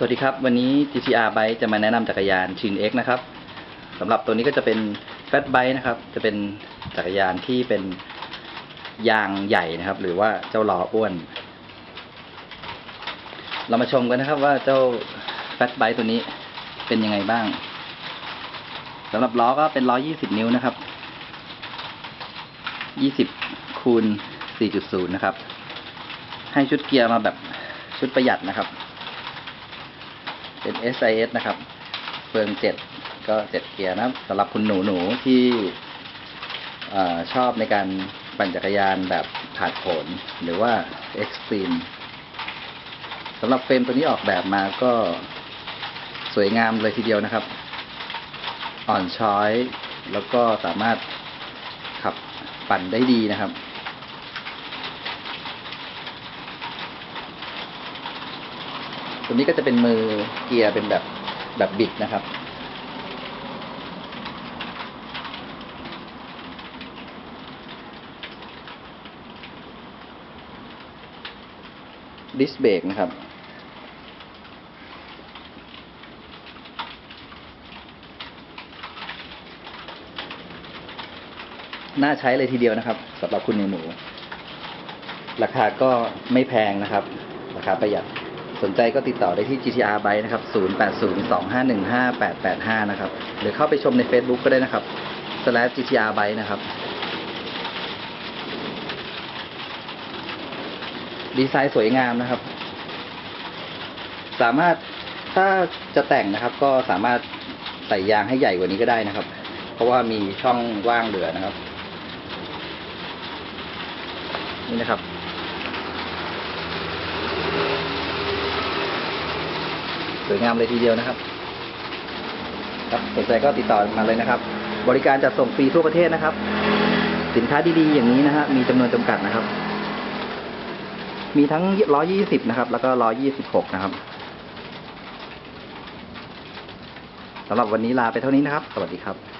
สวัสดีครับ วันนี้ GTR Bike จะมาแนะนำจักรยาน Chin X นะครับสำหรับตัวนี้ก็จะเป็น Fat Bike นะครับ จะเป็นจักรยานที่เป็นยางใหญ่นะครับ หรือว่าเจ้าล้ออ้วน เรามาชมกันนะครับว่าเจ้า Fat Bike ตัวนี้เป็นยังไงบ้างสำหรับล้อก็เป็นล้อ 20 นิ้วนะครับ 20คูณ4.0 นะครับ ให้ชุดเกียร์มาแบบชุดประหยัดนะครับ เป็น SIS นะครับเฟืองเจ็ดก็เจ็ดเกียร์นะครับสำหรับคุณหนูหนูที่ชอบในการปั่นจักรยานแบบผาดโผนหรือว่า Extreme สำหรับเฟรมตัวนี้ออกแบบมาก็สวยงามเลยทีเดียวนะครับ อ่อนช้อย แล้วก็สามารถขับปั่นได้ดีนะครับ ตัวนี้ก็จะเป็นมือเกียร์เป็นแบบแบบบิดนะครับ ดิสเบรกนะครับน่าใช้เลยทีเดียวนะครับสำหรับคุณหนูหนู ราคาก็ไม่แพงนะครับ ราคาประหยัด สนใจก็ติดต่อได้ที่ GTR Byte นะครับ 0802515885 นะครับ หรือเข้าไปชมใน Facebook ก็ได้นะครับ slash GTR Byte นะครับ ดีไซน์สวยงามนะครับ สามารถถ้าจะแต่งนะครับ ก็สามารถใส่ยางให้ใหญ่กว่านี้ก็ได้นะครับ เพราะว่ามีช่องว่างเหลือนะครับ นี่นะครับ สวยงามเลยทีเดียวนะครับ ครับสนใจก็ติดต่อมาเลยนะครับ บริการจัดส่งฟรีทั่วประเทศนะครับ สินค้าดีๆ อย่างนี้นะฮะมีจำนวนจำกัดนะครับ มีทั้ง120นะครับ แล้วก็126นะครับสำหรับวันนี้ลาไปเท่านี้นะครับ สวัสดีครับ